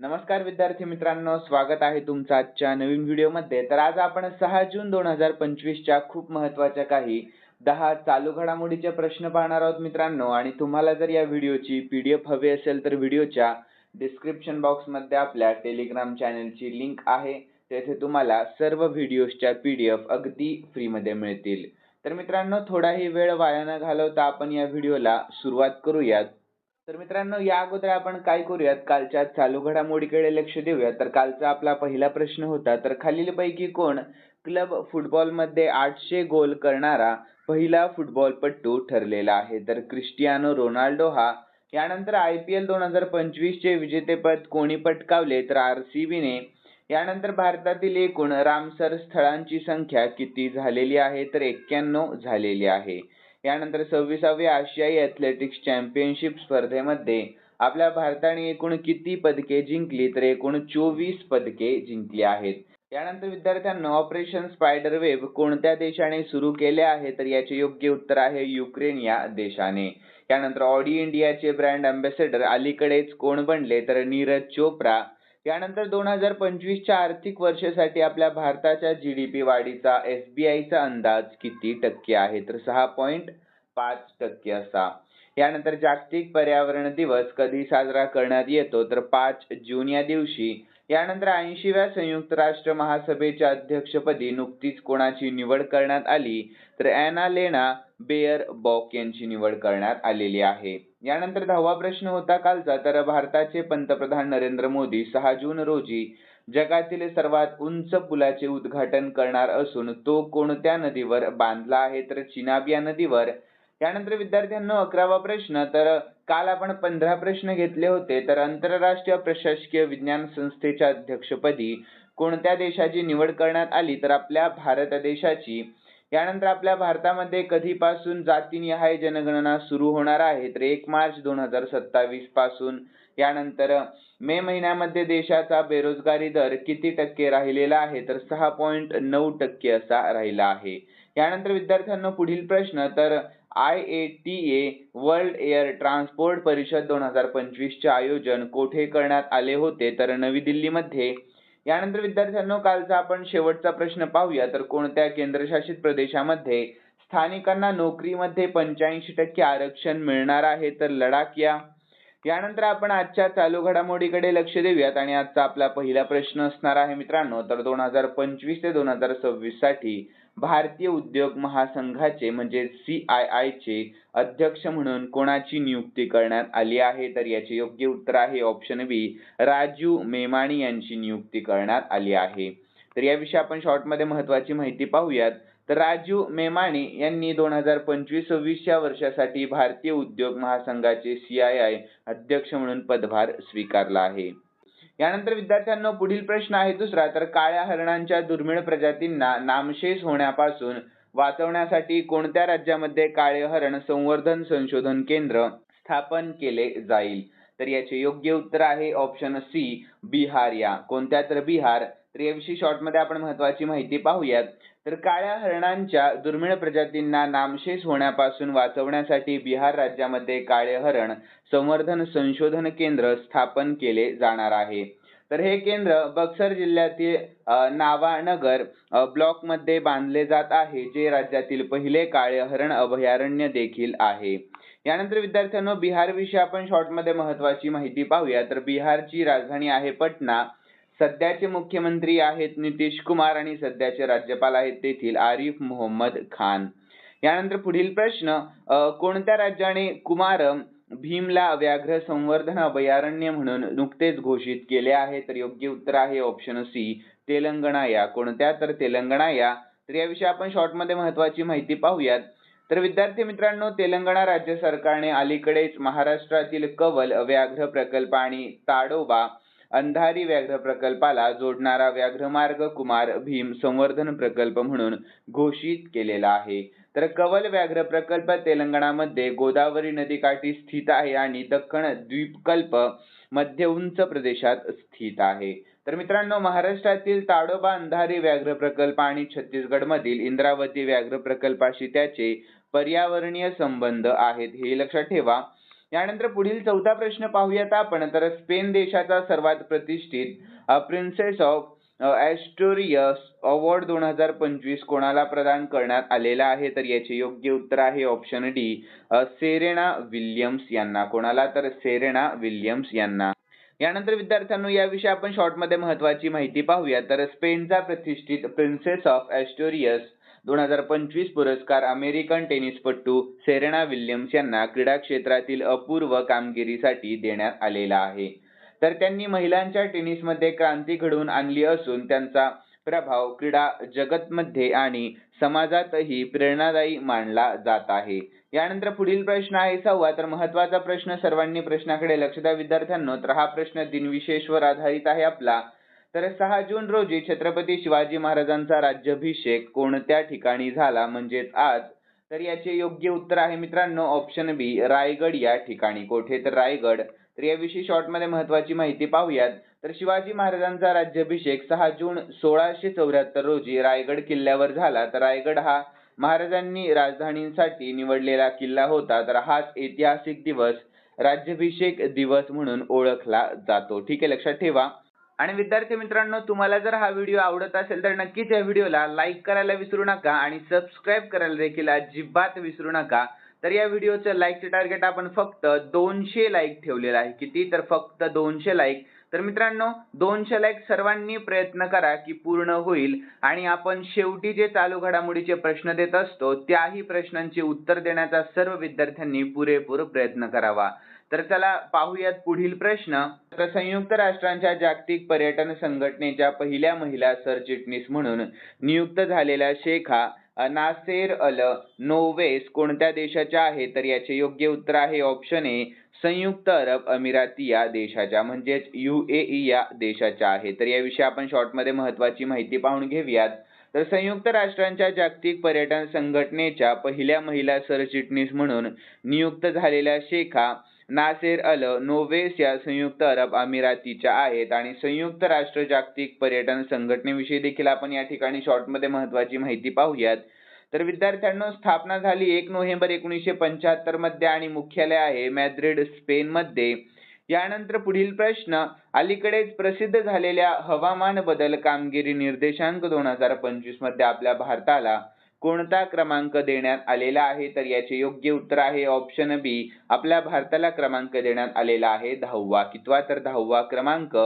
नमस्कार विद्यार्थी मित्रांनो स्वागत आहे तुमचं आजच्या नवीन व्हिडिओमध्ये. तर आज आपण सहा जून दोन हजार पंचवीसच्या खूप महत्त्वाच्या काही दहा चालू घडामोडीचे प्रश्न पाहणार आहोत मित्रांनो. आणि तुम्हाला जर या व्हिडिओची पी डी एफ हवी असेल तर व्हिडिओच्या डिस्क्रिप्शन बॉक्समध्ये आपल्या टेलिग्राम चॅनलची लिंक आहे. तेथे तुम्हाला सर्व व्हिडिओजच्या पी डी एफ अगदी फ्रीमध्ये मिळतील. तर मित्रांनो थोडाही वेळ वाया न घालवता आपण या व्हिडिओला सुरुवात करूयात. तर मित्रांनो या अगोदर आपण काय करूयात? कालच्या चालू घडामोडीकडे लक्ष देऊयात. तर कालचा आपला पहिला प्रश्न होता तर खालीलपैकी कोण क्लब फुटबॉलमध्ये आठशे गोल करणारा पहिला फुटबॉलपटू ठरलेला आहे? तर क्रिस्टियानो रोनाल्डो हा. यानंतर आय पी एल दोन हजार पंचवीस चे विजेतेपद कोणी पटकावले? तर आर सी बीने. यानंतर भारतातील एकूण रामसर स्थळांची संख्या किती झालेली आहे? तर एक्क्याण्णव झालेली आहे. यानंतर सव्वीसावी आशियाई ॲथलेटिक्स चॅम्पियनशिप स्पर्धेमध्ये आपल्या भारताने एकूण किती पदके जिंकली तर एकूण चोवीस पदके जिंकली आहेत. यानंतर विद्यार्थ्यांना ऑपरेशन स्पायडर वेब कोणत्या देशाने सुरू केले आहे? तर याचे योग्य उत्तर आहे युक्रेन या देशाने. यानंतर ऑडी इंडियाचे ब्रँड अँबॅसेडर अलीकडेच कोण बनले? तर नीरज चोप्रा. यानंतर दोन हजार पंचवीसच्या आर्थिक वर्षासाठी आपल्या भारताच्या जी डी पी वाढीचा एस बी आयचा अंदाज किती टक्के आहे? तर सहा पॉईंट पाच टक्के असा. यानंतर जागतिक पर्यावरण दिवस कधी साजरा करण्यात येतो? तर पाच जून या दिवशी यानंतर ऐंशीव्या संयुक्त राष्ट्र महासभेच्या अध्यक्षपदी नुकतीच कोणाची निवड करण्यात आली? तर अॅना लेना बेअर बॉक यांची निवड करण्यात आलेली आहे. यानंतर दहावा प्रश्न होता कालचा. तर भारताचे पंतप्रधान नरेंद्र मोदी सहा जून रोजी जगातील सर्वात उंच पुलाचे उद्घाटन करणार असून तो कोणत्या नदीवर बांधला आहे? तर चिनाब या नदीवर यानंतर विद्यार्थ्यांना अकरावा प्रश्न. तर काल आपण पंधरा प्रश्न घेतले होते. तर आंतरराष्ट्रीय प्रशासकीय विज्ञान संस्थेच्या अध्यक्षपदी कोणत्या देशाची निवड करण्यात आली? तर आपल्या भारत देशाची. यानंतर आपल्या भारतामध्ये कधीपासून जातीनिहाय जनगणना सुरू होणार आहे? तर एक मार्च दोन हजार सत्तावीसपासून. यानंतर मे महिन्यामध्ये देशाचा बेरोजगारी दर किती टक्के राहिलेला आहे? तर सहा पॉईंट नऊ टक्के असा राहिला आहे. यानंतर विद्यार्थ्यांना पुढील प्रश्न. तर I A T A world air transport परिषद दोन हजार पंचवीसचे आयोजन कोठे करण्यात आले होते? तर नवी दिल्लीमध्ये. यानंतर विद्यार्थ्यांनो कालचा आपण शेवटचा प्रश्न पाहूया. तर कोणत्या केंद्रशासित प्रदेशामध्ये स्थानिकांना नोकरीमध्ये पंच्याऐंशी टक्के आरक्षण मिळणार आहे? तर लडाख या यानंतर आपण आजच्या चालू घडामोडीकडे लक्ष देऊयात. आणि आजचा आपला पहिला प्रश्न असणार आहे मित्रांनो तर दोन हजार पंचवीस ते दोन हजार सव्वीससाठी भारतीय उद्योग महासंघाचे म्हणजे सी आय आय चे अध्यक्ष म्हणून कोणाची नियुक्ती करण्यात आली आहे? तर याचे योग्य उत्तर आहे ऑप्शन बी राजू मेमाणी यांची नियुक्ती करण्यात आली आहे. तर याविषयी आपण शॉर्टमध्ये महत्वाची माहिती पाहूयात. तर राजू मेमाणी यांनी दोन हजार पंचवीस सव्वीसच्या वर्षासाठी भारतीय उद्योग महासंघाचे सी आय आय अध्यक्ष म्हणून पदभार स्वीकारला आहे. यानंतर विद्यार्थ्यांना पुढील प्रश्न आहे दुसरा. तर काळ्या हरणांच्या दुर्मिळ प्रजातींना नामशेष होण्यापासून वाचवण्यासाठी कोणत्या राज्यामध्ये काळे हरण संवर्धन संशोधन केंद्र स्थापन केले जाईल? तर याचे योग्य उत्तर आहे ऑप्शन सी बिहार या. कोणत्या? तर बिहार. तर याविषयी शॉर्टमध्ये आपण महत्वाची माहिती पाहूयात. तर काळ्या हरणांच्या दुर्मिळ प्रजातींना नामशेष होण्यापासून वाचवण्यासाठी बिहार राज्यामध्ये काळे हरण संवर्धन संशोधन केंद्र स्थापन केले जाणार आहे. तर हे केंद्र बक्सर जिल्ह्यातील नावानगर ब्लॉकमध्ये बांधले जात आहे जे राज्यातील पहिले काळे हरण अभयारण्य देखील आहे. यानंतर विद्यार्थ्यांनो बिहार विषयी आपण शॉर्टमध्ये महत्वाची माहिती पाहूया. तर बिहारची राजधानी आहे पटना. सध्याचे मुख्यमंत्री आहेत नितीश कुमार आणि सध्याचे राज्यपाल आहेत तेथील आरिफ मोहम्मद खान. यानंतर पुढील प्रश्न कोणत्या राज्याने कुमार भीमला व्याघ्र संवर्धन अभयारण्य म्हणून नुकतेच घोषित केले आहे? तर योग्य उत्तर आहे ऑप्शन सी तेलंगणा या. कोणत्या? तर तेलंगणा या. तर याविषयी आपण शॉर्टमध्ये महत्वाची माहिती पाहूयात. तर विद्यार्थी मित्रांनो तेलंगणा राज्य सरकारने अलीकडेच महाराष्ट्रातील कवल व्याघ्र प्रकल्प आणि ताडोबा अंधारी व्याघ्र प्रकल्पाला जोडणारा व्याघ्रमार्ग कुमार भीम संवर्धन प्रकल्प म्हणून घोषित केलेला आहे. तर कवल व्याघ्र प्रकल्प तेलंगणामध्ये गोदावरी नदीकाठी स्थित आहे आणि दख्खन द्वीपकल्प मध्य उंच प्रदेशात स्थित आहे. तर मित्रांनो महाराष्ट्रातील ताडोबा अंधारी व्याघ्र प्रकल्प आणि छत्तीसगडमधील इंद्रावती व्याघ्र प्रकल्पाशी त्याचे पर्यावरणीय संबंध आहेत. हे लक्षात ठेवा यानंतर पुढील चौथा प्रश्न पाहूयात आपण. तर स्पेन देशाचा सर्वात प्रतिष्ठित प्रिन्सेस ऑफ ॲस्टोरियस अवॉर्ड दोन हजार पंचवीस कोणाला प्रदान करण्यात आलेला आहे? तर याचे योग्य उत्तर आहे ऑप्शन डी सेरेना विल्यम्स यांना. कोणाला? तर सेरेना विल्यम्स यांना. यानंतर विद्यार्थ्यांनो याविषयी आपण शॉर्टमध्ये महत्वाची माहिती पाहूया तर स्पेनचा प्रतिष्ठित प्रिन्सेस ऑफ ॲस्टोरियस दोन हजार पंचवीस पुरस्कार अमेरिकन टेनिसपटू सेरेना विल्यम्स यांना क्रीडा क्षेत्रातील अपूर्व कामगिरीसाठी देण्यात आलेला आहे. तर त्यांनी महिलांच्या टेनिसमध्ये क्रांती घडवून आणली असून त्यांचा प्रभाव क्रीडा जगतमध्ये आणि समाजातही प्रेरणादायी मानला जात आहे. यानंतर पुढील प्रश्न आहे सहावा तर महत्त्वाचा प्रश्न सर्वांनी प्रश्नाकडे लक्ष द्या. विद्यार्थ्यांनो तर हा प्रश्न दिनविशेषवर आधारित आहे आपला. तर सहा जून रोजी छत्रपती शिवाजी महाराजांचा राज्याभिषेक कोणत्या ठिकाणी झाला? म्हणजेच आज. तर याचे योग्य उत्तर आहे मित्रांनो ऑप्शन बी रायगड या ठिकाणी. कोठे? तर रायगड. तर याविषयी शॉर्टमध्ये महत्वाची माहिती पाहूयात. तर शिवाजी महाराजांचा राज्याभिषेक सहा जून सोळाशे चौऱ्याहत्तर रोजी रायगड किल्ल्यावर झाला. तर रायगड हा महाराजांनी राजधानीसाठी निवडलेला किल्ला होता. तर हाच ऐतिहासिक दिवस राज्याभिषेक दिवस म्हणून ओळखला जातो. ठीक आहे लक्षात ठेवा. आणि विद्यार्थी मित्रांनो तुम्हाला जर हा व्हिडिओ आवडत असेल तर नक्कीच या व्हिडिओला लाईक करायला विसरू नका आणि सबस्क्राईब करायला देखील अजिबात विसरू नका. तर या व्हिडिओचं लाईकचे टार्गेट आपण फक्त दोनशे लाईक ठेवलेलं आहे. किती? तर फक्त दोनशे लाईक तर मित्रांनो दोनशे लाईक सर्वांनी प्रयत्न करा की पूर्ण होईल. आणि आपण शेवटी जे चालू घडामोडीचे प्रश्न देत असतो त्याही प्रश्नांची उत्तर देण्याचा सर्व विद्यार्थ्यांनी पुरेपूर प्रयत्न करावा. तर चला पाहूयात पुढील प्रश्न. तर संयुक्त राष्ट्रांच्या जागतिक पर्यटन संघटनेच्या पहिल्या महिला सरचिटणीस म्हणून नियुक्त झालेल्या शेखा नासेर अल नोवेस कोणत्या देशाच्या आहे तर याचे योग्य उत्तर आहे ऑप्शन ए संयुक्त अरब अमिराती या देशाच्या म्हणजेच यू ए ई या देशाच्या आहे तर याविषयी आपण शॉर्टमध्ये महत्वाची माहिती पाहून घेऊयात. तर संयुक्त राष्ट्रांच्या जागतिक पर्यटन संघटनेच्या पहिल्या महिला सरचिटणीस म्हणून नियुक्त झालेल्या शेखा नासेर अल नोवेस या संयुक्त अरब अमिरातीच्या आहेत आणि संयुक्त राष्ट्र जागतिक पर्यटन संघटनेविषयी देखील आपण या ठिकाणी शॉर्टमध्ये महत्वाची माहिती पाहूयात. तर विद्यार्थ्यांनो स्थापना झाली एक नोव्हेंबर एकोणीसशे पंच्याहत्तरमध्ये आणि मुख्यालय आहे मॅद्रिड स्पेन मध्ये. यानंतर पुढील प्रश्न अलीकडेच प्रसिद्ध झालेल्या हवामान बदल कामगिरी निर्देशांक दोन हजार पंचवीसमध्ये आपल्या भारताला कोणता क्रमांक देण्यात आलेला आहे? तर याचे योग्य उत्तर आहे ऑप्शन बी आपल्या भारताला क्रमांक देण्यात आलेला आहे दहावा. कितवा तर दहावा क्रमांक.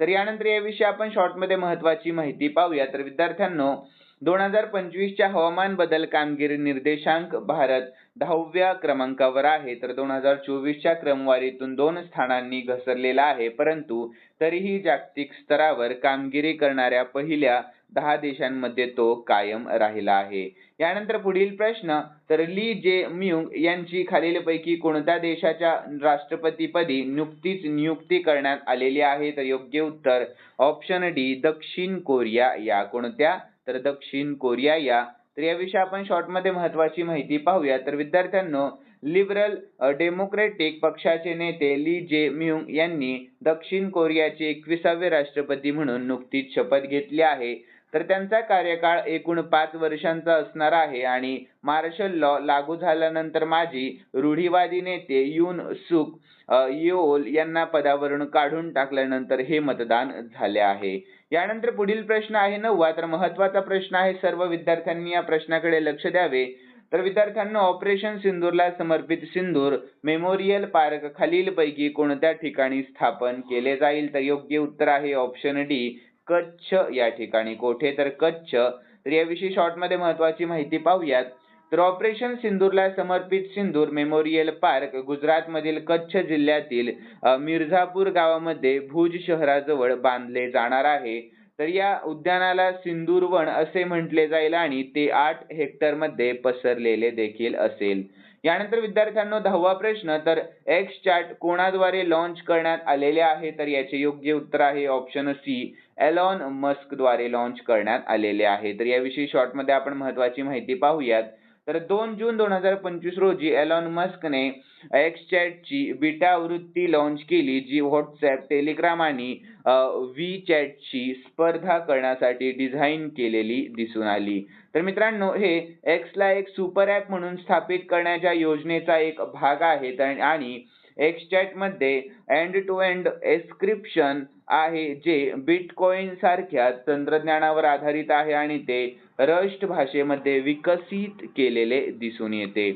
तर यानंतर याविषयी आपण शॉर्टमध्ये महत्वाची माहिती पाहूया. तर विद्यार्थ्यांनो दोन हजार पंचवीसच्या हवामान बदल कामगिरी निर्देशांक भारत दहाव्या क्रमांकावर आहे. तर दोन हजार चोवीसच्या क्रमवारीतून दोन स्थानांनी घसरलेला आहे. परंतु तरीही जागतिक स्तरावर कामगिरी करणाऱ्या पहिल्या दहा देशांमध्ये तो कायम राहिला आहे. यानंतर पुढील प्रश्न तर ली जे म्युंग यांची खालीलपैकी कोणत्या देशाच्या राष्ट्रपतीपदी नुकतीच नियुक्ती करण्यात आलेली आहे? तर योग्य उत्तर ऑप्शन डी दक्षिण कोरिया. या कोणत्या तर दक्षिण कोरिया या. तर याविषयी आपण शॉर्टमध्ये महत्वाची माहिती पाहूया. तर विद्यार्थ्यांनो लिबरल डेमोक्रेटिक पक्षाचे नेते ली जे म्युंग यांनी दक्षिण कोरियाचे एकविसावे राष्ट्रपती म्हणून नुकतीच शपथ घेतली आहे. तर त्यांचा कार्यकाळ एकूण पाच वर्षांचा असणार आहे आणि मार्शल लॉ लागू झाल्यानंतर माजी रूढीवादी नेते युन सुक येओल यांना पदावरून काढून टाकल्यानंतर हे मतदान झाले आहे. यानंतर पुढील प्रश्न आहे नववा. तर महत्त्वाचा प्रश्न आहे सर्व विद्यार्थ्यांनी या प्रश्नाकडे लक्ष द्यावे. तर विद्यार्थ्यांना ऑपरेशन सिंदूरला समर्पित सिंदूर मेमोरियल पार्क खालीलपैकी कोणत्या ठिकाणी स्थापन केले जाईल? तर योग्य उत्तर आहे ऑप्शन डी कच्छ या ठिकाणी. कोठे? तर कच्छ. तर याविषयी शॉर्टमध्ये महत्वाची माहिती पाहूयात. तर ऑपरेशन सिंदूरला समर्पित सिंदूर मेमोरियल पार्क गुजरातमधील कच्छ जिल्ह्यातील मिर्झापूर गावामध्ये भुज शहराजवळ बांधले जाणार आहे. तर या उद्यानाला सिंदूरवन असे म्हटले जाईल आणि ते आठ हेक्टरमध्ये पसरलेले देखील असेल. यानंतर विद्यार्थ्यांनो दहावा प्रश्न तर एक्स चॅट कोणाद्वारे लॉन्च करण्यात आलेले आहे? तर याचे योग्य उत्तर आहे ऑप्शन सी एलॉन मस्कद्वारे लॉन्च करण्यात आलेले आहे. तर याविषयी शॉर्टमध्ये आपण महत्वाची माहिती पाहूयात. तर दोन जून दोन हजार पंचवीस रोजी एलॉन मस्कने एक्स चॅटची बीटा आवृत्ती लॉन्च केली जी व्हॉट्सॲप टेलिग्राम आणि व्ही चॅटची स्पर्धा करण्यासाठी डिझाईन केलेली दिसून आली. तर मित्रांनो हे एक्सला एक सुपर ॲप म्हणून स्थापित करण्याच्या योजनेचा एक भाग आहे. आणि एक्सचॅटमध्ये एंड टू एंड एस्क्रिप्शन आहे जे बिटकॉइन सारख्या तंत्रज्ञानावर आधारित आहे आणि ते रस्ट भाषेमध्ये विकसित केलेले दिसून येते.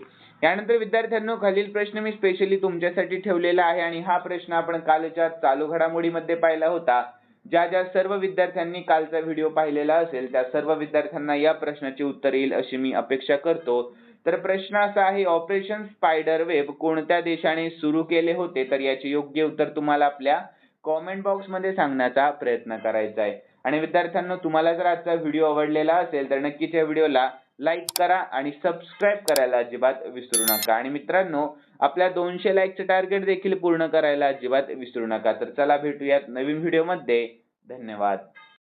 यानंतर विद्यार्थ्यांनो खालील प्रश्न मी स्पेशली तुमच्यासाठी ठेवलेला आहे आणि हा प्रश्न आपण कालच्या चालू घडामोडीमध्ये पाहिला होता. ज्या ज्या सर्व विद्यार्थ्यांनी कालचा व्हिडिओ पाहिलेला असेल त्या सर्व विद्यार्थ्यांना या प्रश्नाचे उत्तर येईल अशी मी अपेक्षा करतो. तर प्रश्न असा आहे ऑपरेशन स्पायडर वेब कोणत्या देशाने सुरू केले होते? तर याचे योग्य उत्तर तुम्हाला आपल्या कॉमेंट बॉक्समध्ये सांगण्याचा प्रयत्न करायचा आहे. आणि विद्यार्थ्यांनो तुम्हाला जर आजचा व्हिडिओ आवडलेला असेल तर नक्कीच या व्हिडिओला लाईक करा आणि सबस्क्राईब करायला अजिबात विसरू नका. आणि मित्रांनो आपल्या दोनशे लाईकचे टार्गेट देखील पूर्ण करायला अजिबात विसरू नका. तर चला भेटूयात नवीन व्हिडिओमध्ये धन्यवाद.